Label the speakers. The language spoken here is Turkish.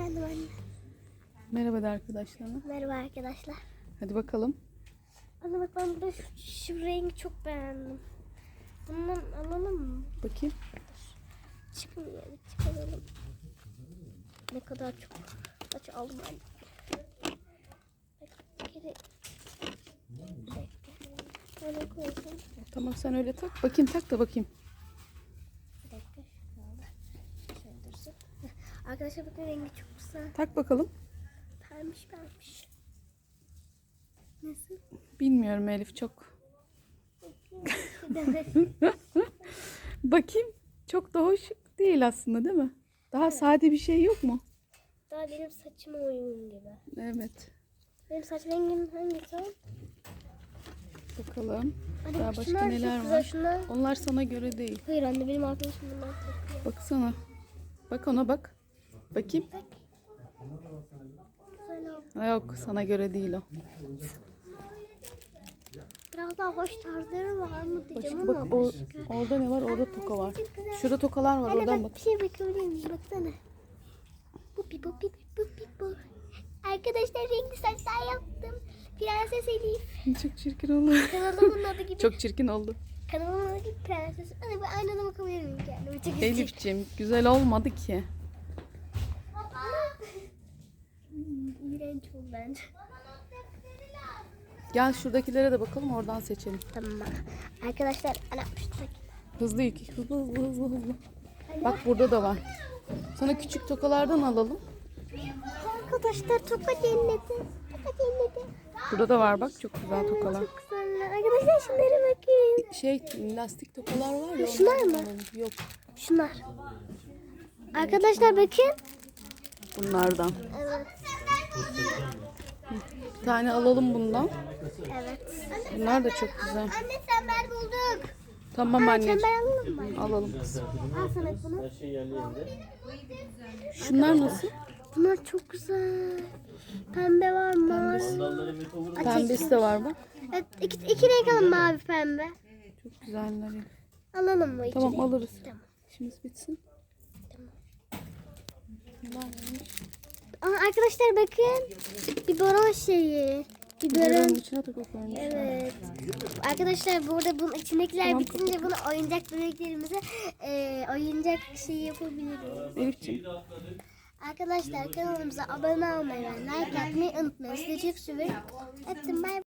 Speaker 1: Efendim anne.
Speaker 2: Merhaba de arkadaşlarına.
Speaker 1: Merhaba arkadaşlar.
Speaker 2: Hadi bakalım.
Speaker 1: Anne bak ben burada şu, şu rengi çok beğendim. Bundan alalım mı?
Speaker 2: Bakayım.
Speaker 1: Çıkmıyor. Çıkaralım. Ne kadar çok. Kaç aldım anne. Geri. Bekle. Böyle koyacağım.
Speaker 2: Tamam sen öyle tak. Bakayım tak da bakayım.
Speaker 1: Arkadaşlar bakın rengi çok güzel.
Speaker 2: Tak bakalım.
Speaker 1: Pembiş pembiş. Nasıl?
Speaker 2: Bilmiyorum Elif çok. Bakayım. Çok da hoş değil aslında değil mi? Daha sade bir şey yok mu?
Speaker 1: Daha benim saçıma uygun gibi.
Speaker 2: Evet.
Speaker 1: Benim saç rengim hangisi?
Speaker 2: Bakalım.
Speaker 1: Anne
Speaker 2: Daha
Speaker 1: bak
Speaker 2: başka neler var?
Speaker 1: şunlar.
Speaker 2: Onlar sana göre değil.
Speaker 1: Hayır anne benim arkadaşım bunlar.
Speaker 2: Baksana. Bak ona bak. Bakayım. Ha, Yok sana göre değil o.
Speaker 1: Biraz daha hoş tarzları var mı diyeceğim
Speaker 2: Başka
Speaker 1: ama
Speaker 2: bak o, orada ne var? Orada toka var. Şurada tokalar var.
Speaker 1: Anne
Speaker 2: Oradan
Speaker 1: bak
Speaker 2: bak.
Speaker 1: bir şey bakabilir miyim? Baksana. Bu pi bu pi bu. Arkadaşlar renkli saçlar yaptım. Prenses Elif.
Speaker 2: Çok çirkin oldu.
Speaker 1: Kanalımın adı gibi.
Speaker 2: Çok çirkin oldu.
Speaker 1: Kanalımın adı gibi prenses. Anne ben aynada bakabilir miyim kendime? Çok.
Speaker 2: Elif'ciğim güzel olmadı ki.
Speaker 1: Oldu bence.
Speaker 2: Gel şuradakilere de bakalım oradan seçelim.
Speaker 1: Tamam. Arkadaşlar ana.
Speaker 2: Hızlı yük. Hızlı hızlı hızlı hızlı. Bak burada da var. Sana küçük tokalardan alalım.
Speaker 1: Arkadaşlar toka cenneti. Toka cenneti.
Speaker 2: Burada da var bak çok güzel tokalar.
Speaker 1: Çok güzeller. Arkadaşlar şunlara bakın.
Speaker 2: Şey lastik tokalar var ya.
Speaker 1: Şunlar mı?
Speaker 2: Yok
Speaker 1: Şunlar. Arkadaşlar bakın.
Speaker 2: bunlardan.
Speaker 1: Evet.
Speaker 2: Bir tane alalım bundan.
Speaker 1: Evet.
Speaker 2: Bunlar da çok güzel.
Speaker 1: Anne çember bulduk.
Speaker 2: Tamam anneciğim.
Speaker 1: Çember alalım mı?
Speaker 2: Alalım kızım.
Speaker 1: Al sana bunu.
Speaker 2: Şunlar nasıl?
Speaker 1: Bunlar çok güzel. Pembe var, mavi.
Speaker 2: Pembesi de var bak.
Speaker 1: Evet, iki, iki renk alalım mavi pembe.
Speaker 2: Çok güzeller.
Speaker 1: Alalım mı iki
Speaker 2: Tamam
Speaker 1: renk?
Speaker 2: alırız.
Speaker 1: Tamam.
Speaker 2: İşimiz bitsin.
Speaker 1: Aa, arkadaşlar bakın. Biberon şeyi. Biberon.
Speaker 2: içine koymuş.
Speaker 1: Evet. Arkadaşlar burada bunun içindekiler
Speaker 2: Tamam,
Speaker 1: bitince bunu oyuncak bebeklerimize e, oyuncak şeyi yapabiliriz.
Speaker 2: Elif'ciğim.
Speaker 1: Arkadaşlar kanalımıza abone olmayı ve like atmayı unutmayın. Sizi çok seviyorum. Öptüm. Bay